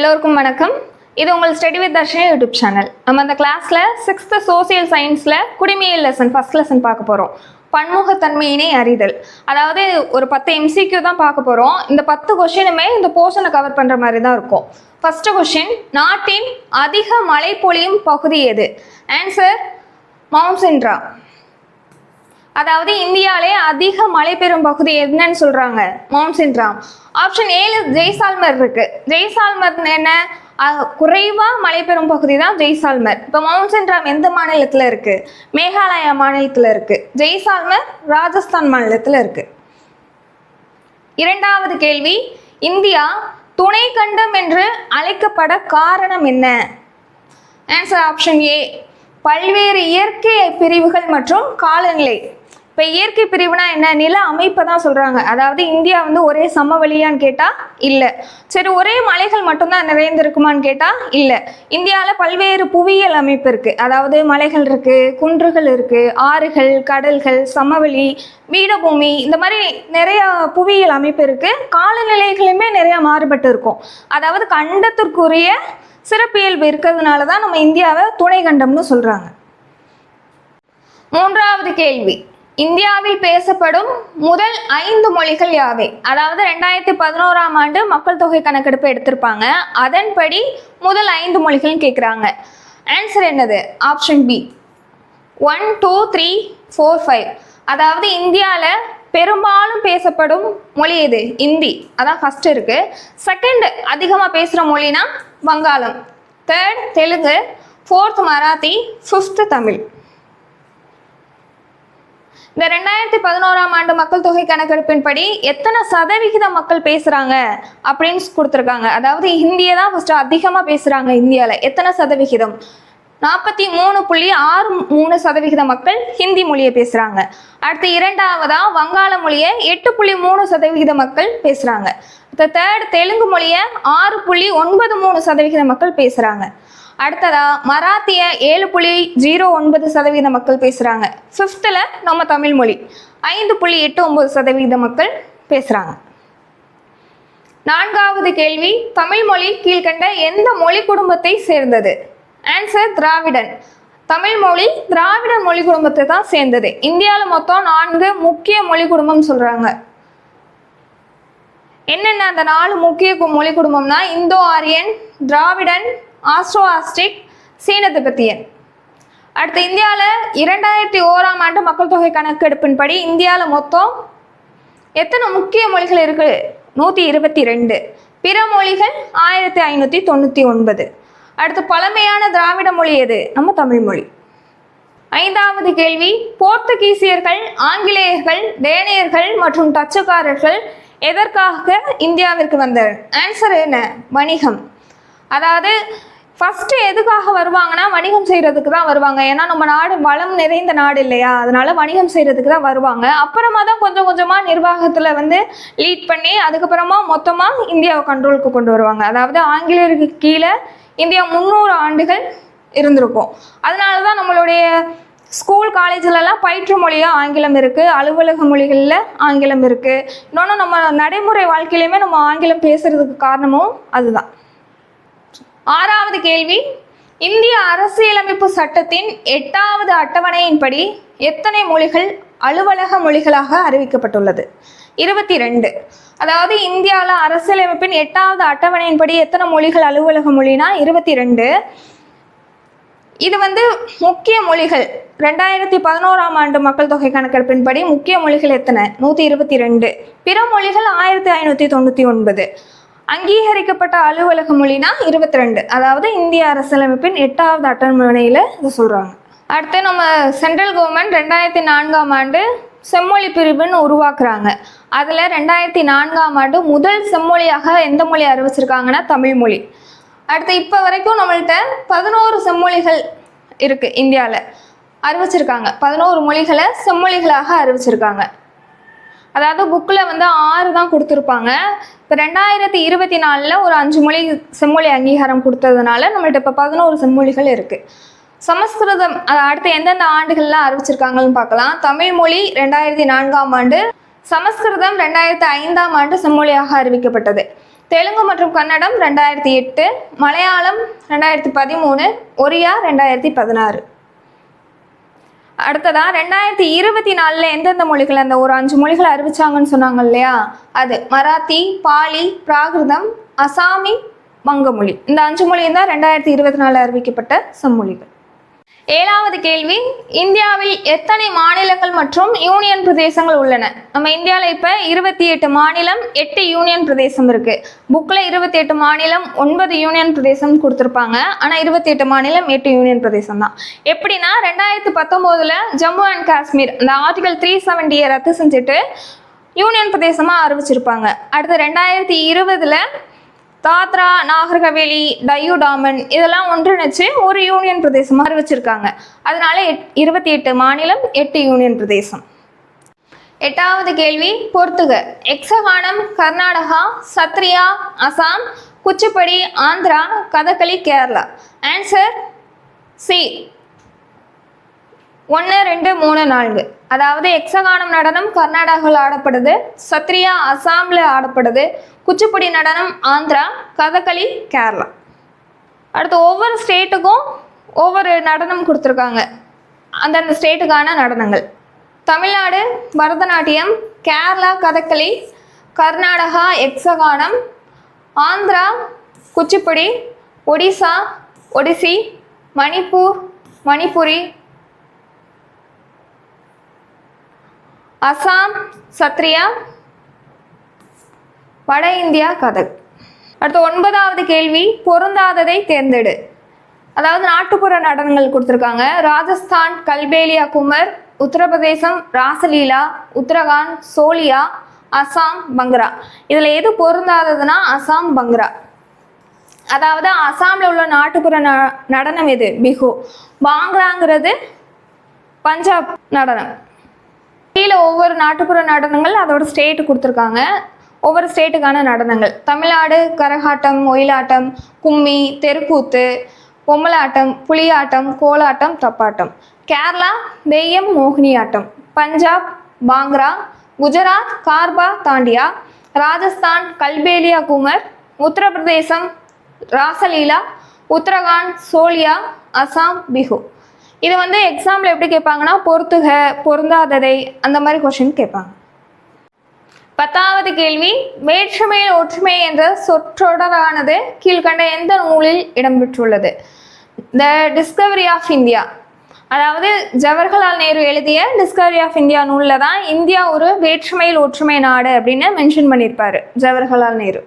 எல்லோருக்கும் வணக்கம். இது உங்கள் study with Darshan YouTube channel. நம்ம அந்த கிளாஸில் சிக்ஸ்த்து சோசியல் சயின்ஸில் குடிமையல் லெசன் ஃபஸ்ட் லெசன் பார்க்க போகிறோம் பன்முகத்தன்மையினை அறிதல். அதாவது ஒரு பத்து எம்சிக்யூ தான் பார்க்க போகிறோம் இந்த பத்து கொஷினுமே இந்த போர்ஷனை கவர் பண்ணுற மாதிரி தான் இருக்கும். ஃபர்ஸ்ட் கொஷின் நாட்டின் அதிக மழை பொழியும் பகுதி எது? ஆன்சர் மவுண்ட் அதாவது இந்தியாவிலே அதிக மழை பெறும் பகுதி என்னன்னு சொல்றாங்க மவுண்ட் சின்ட்ராம். ஆப்ஷன் ஏழு ஜெய்சால்மர் இருக்கு. ஜெய்சால்மர் என்ன? குறைவாக மழை பெறும் பகுதி தான் ஜெய்சால்மர். இப்போ மவுண்ட் சின்ட்ராம் எந்த மாநிலத்தில் இருக்குது மேகாலயா மாநிலத்தில் இருக்குது ஜெய்சால்மர் ராஜஸ்தான் மாநிலத்தில் இருக்குது இரண்டாவது கேள்வி இந்தியா துணை கண்டம் என்று அழைக்கப்பட காரணம் என்ன? ஆன்சர் ஆப்ஷன் ஏ பல்வேறு இயற்கை பிரிவுகள் மற்றும் காலநிலை. இப்போ இயற்கை பிரிவுனா என்ன? நில அமைப்பை தான் சொல்கிறாங்க அதாவது இந்தியா வந்து ஒரே சமவெளியான்னு கேட்டால் இல்லை. சரி ஒரே மலைகள் மட்டும்தான் நிறைந்திருக்குமான்னு கேட்டால் இல்லை. இந்தியாவில் பல்வேறு புவியியல் அமைப்பு இருக்குது அதாவது மலைகள் இருக்குது குன்றுகள் இருக்குது ஆறுகள் கடல்கள் சமவெளி பீடபூமி இந்த மாதிரி நிறைய புவியியல் அமைப்பு இருக்குது காலநிலைகளுமே நிறையா மாறுபட்டு இருக்கும். அதாவது கண்டத்திற்குரிய சிறப்பியல்பு இருக்கிறதுனால தான் நம்ம இந்தியாவை துணை கண்டம்னு சொல்கிறாங்க மூன்றாவது கேள்வி. இந்தியாவில் பேசப்படும் முதல் ஐந்து மொழிகள் யாவை? அதாவது ரெண்டாயிரத்தி பதினோராம் ஆண்டு மக்கள் தொகை கணக்கெடுப்பு எடுத்திருப்பாங்க. அதன்படி முதல் ஐந்து மொழிகள்னு கேட்குறாங்க ஆன்சர் என்னது? Option B one two three four five அதாவது இந்தியாவில் பெரும்பாலும் பேசப்படும் மொழி எது இந்தி. அதான் ஃபர்ஸ்ட் இருக்கு. செகண்ட் அதிகமாக பேசுகிற மொழினா Vangalam. Third Telugu. Fourth Marathi. Fifth Tamil. இந்த ரெண்டாயிரத்தி பதினோராம் ஆண்டு மக்கள் தொகை கணக்கெடுப்பின்படி எத்தனை சதவிகித மக்கள் பேசுகிறாங்க அப்படின்னு கொடுத்துருக்காங்க. அதாவது ஹிந்தியை தான் ஃபஸ்ட்டு அதிகமாக பேசுகிறாங்க இந்தியாவில் எத்தனை சதவிகிதம்? நாற்பத்தி மூணு புள்ளி ஆறு மூணு சதவிகித மக்கள் ஹிந்தி மொழியை பேசுகிறாங்க அடுத்து இரண்டாவதா வங்காள மொழியை எட்டு புள்ளி மூணு சதவிகித மக்கள் பேசுகிறாங்க அடுத்த தேர்ட் தெலுங்கு மொழியை ஆறு புள்ளி ஒன்பது மூணு சதவிகித மக்கள் பேசுகிறாங்க அடுத்ததா மராத்திய ஏழு புள்ளி ஜீரோ ஒன்பது சதவீத மக்கள் பேசுகிறாங்க ஃபிஃப்த்தில் நம்ம தமிழ் மொழி ஐந்து புள்ளி எட்டு ஒன்பது சதவீத மக்கள் பேசுகிறாங்க நான்காவது கேள்வி தமிழ் மொழி கீழ்கண்ட எந்த மொழி குடும்பத்தை சேர்ந்தது? ஆன்சர் திராவிடன். தமிழ் மொழி திராவிட மொழி குடும்பத்தை தான் சேர்ந்தது. இந்தியாவில் மொத்தம் நான்கு முக்கிய மொழி குடும்பம் சொல்கிறாங்க என்னென்ன அந்த நாலு முக்கிய கு- மொழி குடும்பம்னா Indo Aryan Dravidian Austro Asiatic சீன திபெத்தியன் அடுத்து இந்தியாவில் இரண்டாயிரத்தி ஓராம் ஆண்டு மக்கள் தொகை கணக்கெடுப்பின்படி இந்தியாவில் மொத்தம் எத்தனை முக்கிய மொழிகள் இருக்குது நூற்றி இருபத்தி ரெண்டு. பிற மொழிகள் ஆயிரத்தி ஐநூற்றி தொண்ணூற்றி ஒன்பது. அடுத்து பழமையான திராவிட மொழி எது? நம்ம தமிழ் மொழி. ஐந்தாவது கேள்வி போர்த்துகீசியர்கள் ஆங்கிலேயர்கள் டேனியர்கள் மற்றும் டச்சுக்காரர்கள் எதற்காக இந்தியாவிற்கு வந்தனர்? ஆன்சர் என்ன? வணிகம். அதாவது ஃபர்ஸ்ட் எதுக்காக வருவாங்கன்னா வணிகம் செய்யறதுக்கு தான் வருவாங்க. ஏன்னா நம்ம நாடு வளம் நிறைந்த நாடு இல்லையா? அதனால வணிகம் செய்யறதுக்கு தான் வருவாங்க. அப்புறமா தான் கொஞ்சம் கொஞ்சமா நிர்வாகத்துல வந்து லீட் பண்ணி அதுக்கப்புறமா மொத்தமா இந்தியாவை கண்ட்ரோலுக்கு கொண்டு வருவாங்க. அதாவது ஆங்கிலேயருக்கு கீழே இந்தியா முந்நூறு ஆண்டுகள் இருந்திருக்கும். அதனால தான் நம்மளுடைய ஸ்கூல் காலேஜ்லலாம் பயிற்று மொழியாக ஆங்கிலம் இருக்குது அலுவலக மொழிகளில் ஆங்கிலம் இருக்குது இன்னொன்று நம்ம நடைமுறை வாழ்க்கையிலையுமே நம்ம ஆங்கிலம் பேசுகிறதுக்கு காரணமும் அதுதான். ஆறாவது கேள்வி இந்திய அரசியலமைப்பு சட்டத்தின் எட்டாவது அட்டவணையின்படி எத்தனை மொழிகள் அலுவலக மொழிகளாக அறிவிக்கப்பட்டுள்ளது? இருபத்தி ரெண்டு அதாவது இந்தியாவில் அரசியலமைப்பின் எட்டாவது அட்டவணையின்படி எத்தனை மொழிகள் அலுவலக மொழினா இருபத்தி ரெண்டு இது வந்து முக்கிய மொழிகள். ரெண்டாயிரத்தி பதினோராம் ஆண்டு மக்கள் தொகை கணக்கெடுப்பின்படி முக்கிய மொழிகள் எத்தனை? நூற்றி இருபத்தி ரெண்டு பிற மொழிகள் ஆயிரத்தி ஐநூற்றி தொண்ணூற்றி ஒன்பது. அங்கீகரிக்கப்பட்ட அலுவலக மொழினா இருபத்தி ரெண்டு அதாவது இந்திய அரசியலமைப்பின் எட்டாவது அட்டவணையில் இதை சொல்கிறாங்க அடுத்து நம்ம சென்ட்ரல் கவர்மெண்ட் ரெண்டாயிரத்தி நான்காம் ஆண்டு செம்மொழி பிரிவுன்னு உருவாக்குறாங்க. அதில் ரெண்டாயிரத்தி நான்காம் ஆண்டு முதல் செம்மொழியாக எந்த மொழி அறிவிச்சிருக்காங்கன்னா தமிழ் மொழி. அடுத்து இப்போ வரைக்கும் நம்மள்கிட்ட பதினோரு செம்மொழிகள் இருக்குது இந்தியாவில் அறிவிச்சிருக்காங்க. பதினோரு மொழிகளை செம்மொழிகளாக அறிவிச்சிருக்காங்க. அதாவது புக்கில் வந்து ஆறு தான் கொடுத்துருப்பாங்க. இப்போ ரெண்டாயிரத்தி இருபத்தி நாலில் ஒரு அஞ்சு மொழி செம்மொழி அங்கீகாரம் கொடுத்ததுனால நம்மள்கிட்ட இப்போ பதினோரு செம்மொழிகள் இருக்குது சமஸ்கிருதம் அது அடுத்து எந்தெந்த ஆண்டுகள்லாம் அறிவிச்சிருக்காங்கன்னு பார்க்கலாம். தமிழ் மொழி ரெண்டாயிரத்தி நான்காம் ஆண்டு சமஸ்கிருதம் ரெண்டாயிரத்தி ஐந்தாம் ஆண்டு செம்மொழியாக அறிவிக்கப்பட்டது. தெலுங்கு மற்றும் கன்னடம் ரெண்டாயிரத்தி எட்டு மலையாளம் ரெண்டாயிரத்தி பதிமூணு ஒரியா ரெண்டாயிரத்தி பதினாறு. அடுத்ததா ரெண்டாயிரத்தி இருபத்தி நாலில் எந்தெந்த மொழிகள் அந்த ஒரு அஞ்சு மொழிகள் அறிவிச்சாங்கன்னு சொன்னாங்க இல்லையா? அது மராத்தி பாலி பிராகிருதம் அசாமி வங்கமொழி இந்த அஞ்சு மொழியும் தான் ரெண்டாயிரத்தி இருபத்தி நாலில் அறிவிக்கப்பட்ட செம்மொழிகள். ஏழாவது கேள்வி இந்தியாவில் எத்தனை மாநிலங்கள் மற்றும் யூனியன் பிரதேசங்கள் உள்ளன? நம்ம இந்தியாவில் இப்போ இருபத்தி எட்டு மாநிலம் எட்டு யூனியன் பிரதேசம் இருக்கு. புக்கில் இருபத்தி எட்டு மாநிலம் ஒன்பது யூனியன் பிரதேசம் கொடுத்துருப்பாங்க. ஆனால் இருபத்தி எட்டு மாநிலம் எட்டு யூனியன் பிரதேசம் தான். எப்படின்னா ரெண்டாயிரத்தி பத்தொம்போதில் ஜம்மு அண்ட் காஷ்மீர் இந்த ஆர்டிகல் த்ரீ செவன்டியை ரத்து செஞ்சுட்டு யூனியன் பிரதேசமாக அறிவிச்சிருப்பாங்க. அடுத்து ரெண்டாயிரத்தி இருபதில் தாத்ரா நாகர்கவேலி டையூ டாமன் இதெல்லாம் ஒன்றிணைச்சு ஒரு யூனியன் பிரதேசமாக அறிவிச்சிருக்காங்க. அதனால எட் இருபத்தி எட்டு மாநிலம் எட்டு யூனியன் பிரதேசம். எட்டாவது கேள்வி பொறுத்துக. எக்ஸகானம் கர்நாடகா சத்ரியா அசாம் குச்சிப்படி ஆந்திரா கதகளி கேரளா. ஆன்சர் சி ஒன்று ரெண்டு மூணு நான்கு. அதாவது எக்ஸகானம் நடனம் கர்நாடகாவில் ஆடப்படுது சத்ரியா அசாமில் ஆடப்படுது குச்சிப்புடி நடனம் ஆந்திரா கதகளி கேரளா. அடுத்து ஒவ்வொரு ஸ்டேட்டுக்கும் ஒவ்வொரு நடனம் கொடுத்துருக்காங்க. அந்தந்த ஸ்டேட்டுக்கான நடனங்கள். தமிழ்நாடு பரதநாட்டியம் கேரளா கதகளி கர்நாடகா எக்ஸகானம் ஆந்திரா குச்சிப்புடி ஒடிசா ஒடிசி மணிப்பூர் மணிப்புரி அசாம் சத்ரியா வட இந்தியா கதை அடுத்து ஒன்பதாவது கேள்வி பொருந்தாததை தேர்ந்தெடு. அதாவது நாட்டுப்புற நடனங்கள் கொடுத்துருக்காங்க. ராஜஸ்தான் கல்பேலியா குமர் உத்தரப்பிரதேசம் ராசலீலா உத்தரகாண்ட் சோலியா அசாம் பங்க்ரா. இதில் எது பொருந்தாததுன்னா அசாம் பங்க்ரா. அதாவது அசாமில் உள்ள நாட்டுப்புற ந நடனம் எது? பிஹு. பாங்க்ராங்கிறது பஞ்சாப் நடனம். கீழே ஒவ்வொரு நாட்டுப்புற நடனங்கள் அதோட ஸ்டேட்டு கொடுத்துருக்காங்க. ஒவ்வொரு ஸ்டேட்டுக்கான நடனங்கள். தமிழ்நாடு கரகாட்டம் ஒயிலாட்டம் கும்மி தெருக்கூத்து பொம்மலாட்டம் புலியாட்டம் கோலாட்டம் தப்பாட்டம். கேரளா தெய்யம் மோகினியாட்டம். பஞ்சாப் பாங்க்ரா குஜராத் கார்பா தாண்டியா. ராஜஸ்தான் கல்பேலியா குமர். உத்தரப்பிரதேசம் ராசலீலா. உத்தரகாண்ட் சோலியா அசாம் பிஹு. இது வந்து எக்ஸாமில் எப்படி கேட்பாங்கன்னா பொறுத்துக பொருந்தாததை அந்த மாதிரி கொஷின் கேட்பாங்க. பத்தாவது கேள்வி வேற்றுமையில் ஒற்றுமை என்ற சொற்றொடரானது கீழ்கண்ட எந்த நூலில் இடம்பெற்றுள்ளது? த டிஸ்கவரி ஆஃப் இந்தியா அதாவது ஜவஹர்லால் நேரு எழுதிய டிஸ்கவரி ஆஃப் இந்தியா நூலில் தான் இந்தியா ஒரு வேற்றுமையில் ஒற்றுமை நாடு அப்படின்னு மென்ஷன் பண்ணியிருப்பாரு ஜவஹர்லால் நேரு.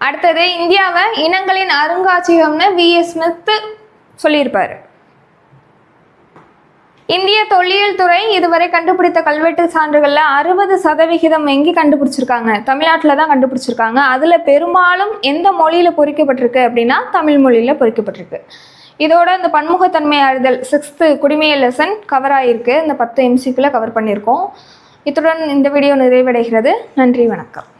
அடுத்தது இந்தியாவை இனங்களின் அருங்காட்சியகம்னு வி எஸ் ஸ்மித் சொல்லியிருப்பாரு. இந்திய தொல்லியல் துறை இதுவரை கண்டுபிடித்த கல்வெட்டு சான்றுகளில் அறுபது சதவிகிதம் எங்கே கண்டுபிடிச்சிருக்காங்க? தமிழ்நாட்டில் தான் கண்டுபிடிச்சிருக்காங்க. அதில் பெரும்பாலும் எந்த மொழியில் பொறிக்கப்பட்டிருக்கு அப்படின்னா தமிழ் மொழியில் பொறிக்கப்பட்டிருக்கு. இதோட இந்த பன்முகத்தன்மை அறிதல் சிக்ஸ்த்து குடிமைய லெசன் கவர் ஆகியிருக்கு இந்த பத்து எம்சிக்குள்ளே கவர் பண்ணியிருக்கோம். இத்துடன் இந்த வீடியோ நிறைவடைகிறது. நன்றி வணக்கம்.